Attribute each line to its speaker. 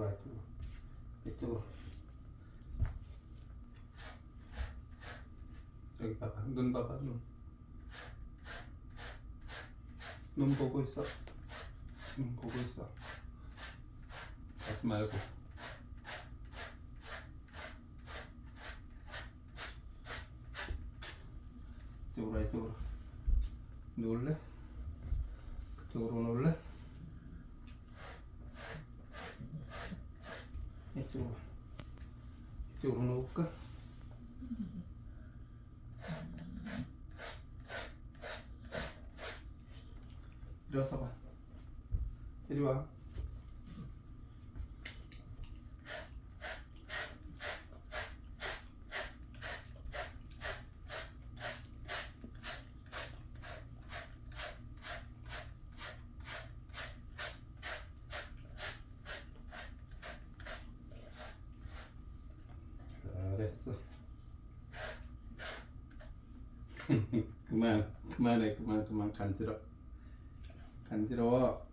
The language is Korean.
Speaker 1: 와, 이쪽으로. 여기 봐봐. 눈 봐봐, 눈. 눈 보고 있어. 눈 보고 있어. 하지 말고. 이쪽으로 와, 이쪽으로. 누울래? 그쪽으로 누울래? 이쪽으로. 이쪽으로 누울까? 일어서 봐. 이리 와. 그만, 그만해, 그만, 그만 간지러. 간지러워.